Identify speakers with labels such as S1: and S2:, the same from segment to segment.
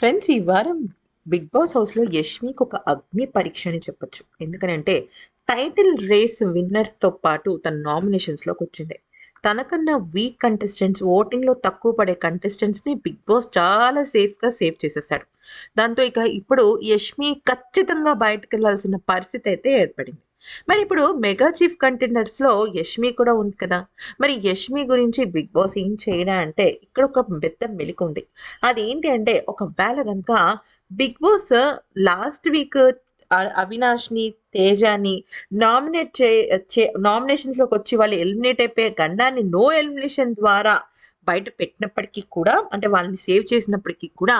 S1: Friends ఈ వారం big boss హౌస్లో యష్మికి ఒక అగ్ని పరీక్ష అని చెప్పొచ్చు. ఎందుకనంటే టైటిల్ రేస్ విన్నర్స్తో పాటు తన నామినేషన్స్లోకి వచ్చింది. తనకన్నా వీక్ కంటెస్టెంట్స్ ఓటింగ్లో తక్కువ పడే కంటెస్టెంట్స్ని బిగ్ బాస్ చాలా సేఫ్గా సేవ్ చేసేసాడు. దాంతో ఇక ఇప్పుడు యష్మి ఖచ్చితంగా బయటకు వెళ్ళాల్సిన పరిస్థితి అయితే ఏర్పడింది. మరి ఇప్పుడు మెగా చీఫ్ కంటెండర్స్లో యష్మి కూడా ఉంది కదా. మరి యష్మి గురించి బిగ్ బాస్ ఏం చేయడా అంటే ఇక్కడ ఒక పెద్ద మెలిక ఉంది. అదేంటి అంటే ఒకవేళ కనుక బిగ్ బాస్ లాస్ట్ వీక్ అవినాష్ని తేజాని నామినేట్ చే నామినేషన్స్లోకి వచ్చి వాళ్ళు ఎలిమినేట్ అయిపోయే గండాన్ని నో ఎలిమినేషన్ ద్వారా బయట పెట్టినప్పటికీ కూడా అంటే వాళ్ళని సేవ్ చేసినప్పటికీ కూడా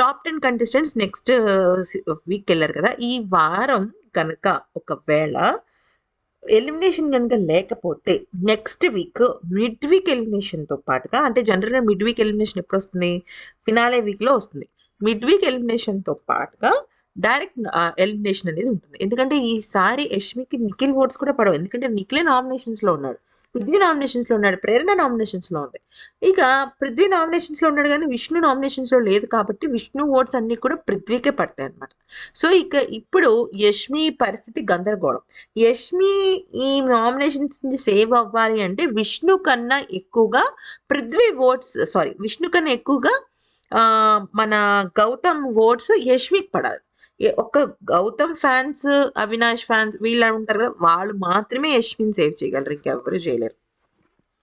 S1: top ten contestants next week వెళ్ళారు కదా. ఈ వారం కనుక ఒకవేళ ఎలిమినేషన్ కనుక లేకపోతే నెక్స్ట్ వీక్ మిడ్ వీక్ ఎలిమినేషన్తో పాటుగా అంటే జనరల్గా మిడ్ వీక్ ఎలిమినేషన్ ఎప్పుడు వస్తుంది ఫినాలే వీక్లో వస్తుంది. మిడ్ వీక్ ఎలిమినేషన్తో పాటుగా డైరెక్ట్ ఎలిమినేషన్ అనేది ఉంటుంది. ఎందుకంటే ఈసారి యష్మికి నిఖిల్ ఓట్స్ కూడా పడవు. ఎందుకంటే నిఖిలే నామినేషన్స్లో ఉన్నాడు. పృథ్వీ నామినేషన్స్లో ఉన్నాడు ప్రేరణ నామినేషన్స్లో ఉంది. ఇక పృథ్వీ నామినేషన్స్లో ఉన్నాడు కానీ విష్ణు నామినేషన్స్లో లేదు కాబట్టి విష్ణు ఓట్స్ అన్నీ కూడా పృథ్వీకే పడతాయి అనమాట సో ఇక ఇప్పుడు యష్మి పరిస్థితి గందరగోళం. యష్మి ఈ నామినేషన్స్ నుంచి సేవ్ అవ్వాలి అంటే విష్ణు కన్నా ఎక్కువగా పృథ్వీ ఓట్స్ సారీ విష్ణు కన్నా ఎక్కువగా మన గౌతమ్ ఓట్స్ యష్మికి పడాలి. ఒక్క గౌతమ్ ఫ్యాన్స్ అవినాష్ ఫ్యాన్స్ వీళ్ళు ఉంటారు కదా వాళ్ళు మాత్రమే యశ్విన్ సేవ్ చేయగలరు ఇంకెవరు చేయలేరు.